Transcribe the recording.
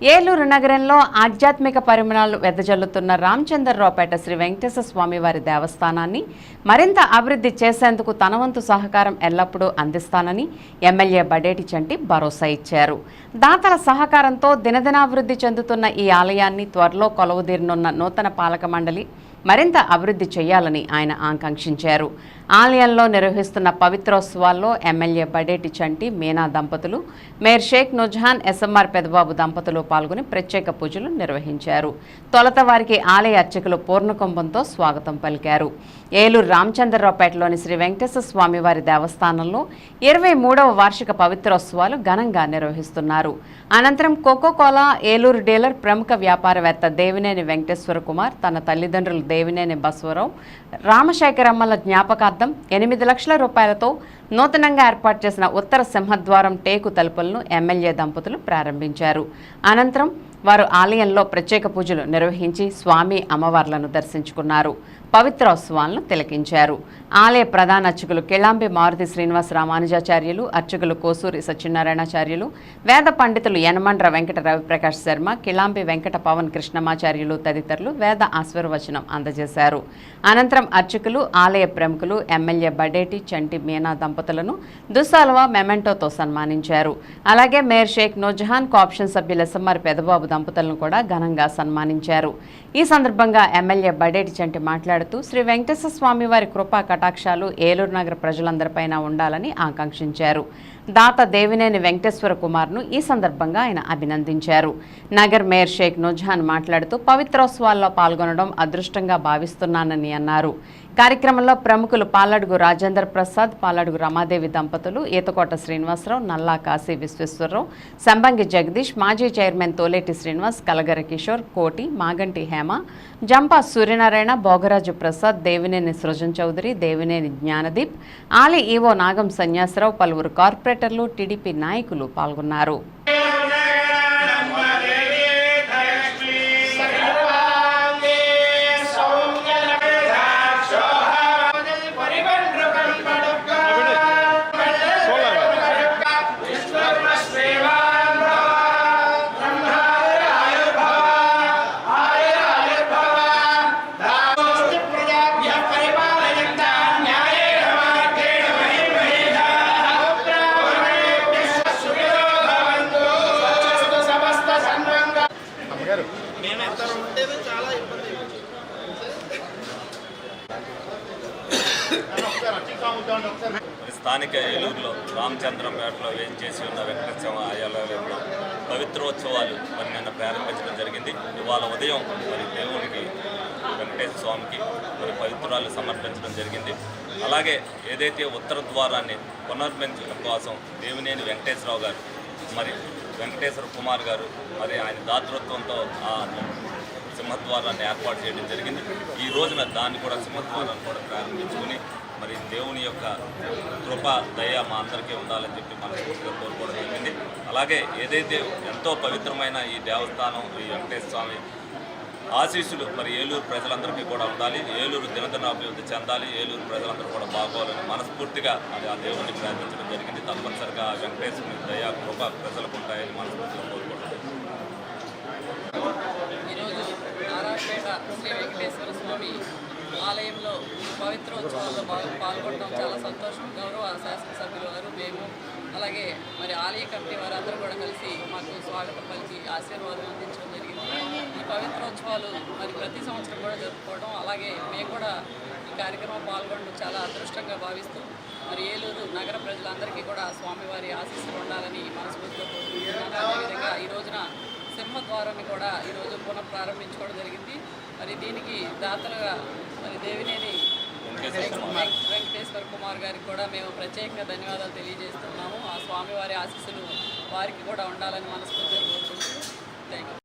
ఏలూరు నగరంలో ఆధ్యాత్మిక పరిమాణాలు వెదజల్లుతున్న రామచంద్రరావుపేట శ్రీ వెంకటేశ్వర స్వామి వారి దేవస్థానాన్ని మరింత అభివృద్ధి చేసేందుకు తనవంతు సహకారం ఎల్లప్పుడూ అందిస్తానని ఎమ్మెల్యే బడేటి చంటి భరోసా ఇచ్చారు. దాతల సహకారంతో దినదినాభివృద్ధి చెందుతున్న ఈ ఆలయాన్ని త్వరలో కొలవుదీరనున్న నూతన పాలక మండలి మరింత అభివృద్ధి చేయాలని ఆయన ఆకాంక్షించారు. ఆలయంలో నిర్వహిస్తున్న పవిత్రోత్సవాల్లో ఎమ్మెల్యే బడేటి చంటి మీనా దంపతులు మేయర్ షేక్ నుజహాన్ ఎస్ఎంఆర్ పెదబాబు దంపతులు పాల్గొని ప్రత్యేక పూజలు నిర్వహించారు. తొలత వారికి ఆలయ అర్చకులు పూర్ణకుంభంతో స్వాగతం పలికారు. ఏలూరు రామచంద్రరావుపేటలోని శ్రీ వెంకటేశ్వర స్వామివారి దేవస్థానంలో ఇరవై మూడవ వార్షిక పవిత్రోత్సవాలు ఘనంగా నిర్వహిస్తున్నారు. అనంతరం కోకోకోలా ఏలూరు డీలర్ ప్రముఖ వ్యాపారవేత్త దేవినేని వెంకటేశ్వర కుమార్ తన తల్లిదండ్రులు దేవినేని బసవరావు రామశేఖరమ్మల జ్ఞాపకార్థం ఎనిమిది లక్షల రూపాయలతో నూతనంగా ఏర్పాటు చేసిన ఉత్తర సింహద్వారం టేకు తలుపులను ఎమ్మెల్యే దంపతులు ప్రారంభించారు. అనంతరం వారు ఆలయంలో ప్రత్యేక పూజలు నిర్వహించి స్వామి అమ్మవార్లను దర్శించుకున్నారు. పవిత్రోత్సవాలను తిలకించారు. ఆలయ ప్రధాన అర్చకులు కిళాంబి మారుతి శ్రీనివాస రామానుజాచార్యులు అర్చకులు కోసూరి సత్యనారాయణాచార్యులు వేద పండితులు యనమండ్ర వెంకట రవిప్రకాష్ శర్మ కిళాంబి వెంకట పవన్ కృష్ణమాచార్యులు తదితరులు వేద ఆశీర్వచనం అందజేశారు. అనంతరం అర్చకులు ఆలయ ప్రముఖులు ఎమ్మెల్యే బడేటి చంటి మీనా దంపతులను దుస్సాల్వా మెమెంటోతో సన్మానించారు. అలాగే మేయర్ షేక్ నూజహాన్ కాప్షన్ సభ్యుల ఎస్ఎంఆర్ పెదబాబు దంపతులను కూడా ఘనంగా సన్మానించారు. ఈ సందర్భంగా ఎమ్మెల్యే బడేటి చంటి మాట్లాడుతూ శ్రీ వెంకటేశ్వర స్వామి వారి కృపా కటాక్షాలు ఏలూరు నగర ప్రజలందరిపైన ఉండాలని ఆకాంక్షించారు. దాత దేవినేని వెంకటేశ్వర కుమార్ను ఈ సందర్భంగా ఆయన అభినందించారు. నగర్ మేయర్ షేక్ నుజాన్ మాట్లాడుతూ పవిత్రోత్సవాల్లో పాల్గొనడం అదృష్టంగా భావిస్తున్నానని అన్నారు. కార్యక్రమంలో ప్రముఖులు పాలడుగు రాజేంద్ర ప్రసాద్ పాలడుగు రమాదేవి దంపతులు ఈతకోట శ్రీనివాసరావు నల్లా కాశీ విశ్వేశ్వరరావు సంబంగి జగదీష్ మాజీ చైర్మన్ తోలేటి శ్రీనివాస్ కలగర కిషోర్ కోటి మాగంటి హేమ జంపా సూర్యనారాయణ భోగరాజు ప్రసాద్ దేవినేని సృజన్ చౌదరి దేవినేని జ్ఞానదీప్ ఆలి ఈవో నాగం సన్యాసరావు పలువురు కార్పొరేట్ కార్పొరేటర్లు టీడీపీ నాయకులు పాల్గొన్నారు. స్థానిక ఏలూరులో రామచంద్రంపేటలో వేయించేసి ఉన్న వెంకటేశ్వర ఆయాలయంలో పవిత్రోత్సవాలు మరి నిన్న ప్రారంభించడం జరిగింది. ఇవాళ ఉదయం మరి దేవునికి వెంకటేశ్వర స్వామికి మరి పవిత్రాలు సమర్పించడం జరిగింది. అలాగే ఏదైతే ఉత్తర ద్వారాన్ని పునర్మించడం కోసం దేవినేని వెంకటేశ్వరరావు గారు మరి వెంకటేశ్వర కుమార్ గారు మరి ఆయన దాతృత్వంతో ఆ సింహద్వారాన్ని ఏర్పాటు చేయడం జరిగింది. ఈ రోజున దాన్ని కూడా సింహద్వారాన్ని కూడా ప్రారంభించుకుని మరి దేవుని యొక్క కృప దయ మా అందరికీ ఉండాలని చెప్పి మనస్ఫూర్తిగా కోరుకోవడం జరిగింది. అలాగే ఏదైతే ఎంతో పవిత్రమైన ఈ దేవస్థానం ఈ వెంకటేశ్వర స్వామి ఆశీస్సులు మరి ఏలూరు ప్రజలందరికీ కూడా ఉండాలి. ఏలూరు దినదిన అభివృద్ధి చెందాలి. ఏలూరు ప్రజలందరూ కూడా బాగోవాలని మనస్ఫూర్తిగా అది ఆ దేవుడిని ప్రార్థించడం జరిగింది. తప్పనిసరిగా ఆ వెంకటేశ్వరుని దయ కృప ప్రజలకు ఉంటాయని మనస్ఫూర్తిగా కోరుకుంటున్నాను ఈరోజు నారాయణపేట శ్రీ వెంకటేశ్వర స్వామి ఆలయంలో పవిత్రోత్సవాల్లో బాగా పాల్గొనడం చాలా సంతోషం. గౌరవ శాసనసభ్యులు వారు మేము అలాగే మరి ఆలయ కమిటీ వారందరూ కూడా కలిసి మాకు స్వాగతం పలికి ఆశీర్వాదం అందించడం జరిగింది. ఈ పవిత్రోత్సవాలు మరి ప్రతి సంవత్సరం కూడా జరుపుకోవడం అలాగే మేము కూడా ఈ కార్యక్రమం పాల్గొనడం చాలా అదృష్టంగా భావిస్తూ మరి ఏలూరు నగర ప్రజలందరికీ కూడా స్వామివారి ఆశీస్సులు ఉండాలని మనస్ఫూర్తిగా కోరుకుంటున్నాను. అదేవిధంగా ఈ రోజున సింహద్వారాన్ని కూడా ఈరోజు పునః ప్రారంభించుకోవడం జరిగింది. మరి దీనికి దాతలుగా మరి దేవినేని వెంక- వెంకటేశ్వర కుమార్ గారికి కూడా మేము ప్రత్యేకంగా ధన్యవాదాలు తెలియజేస్తున్నాము. ఆ స్వామివారి ఆశీస్సులు వారికి కూడా ఉండాలని మనస్ఫూర్తిగా కోరుకుంటూ థ్యాంక్ యూ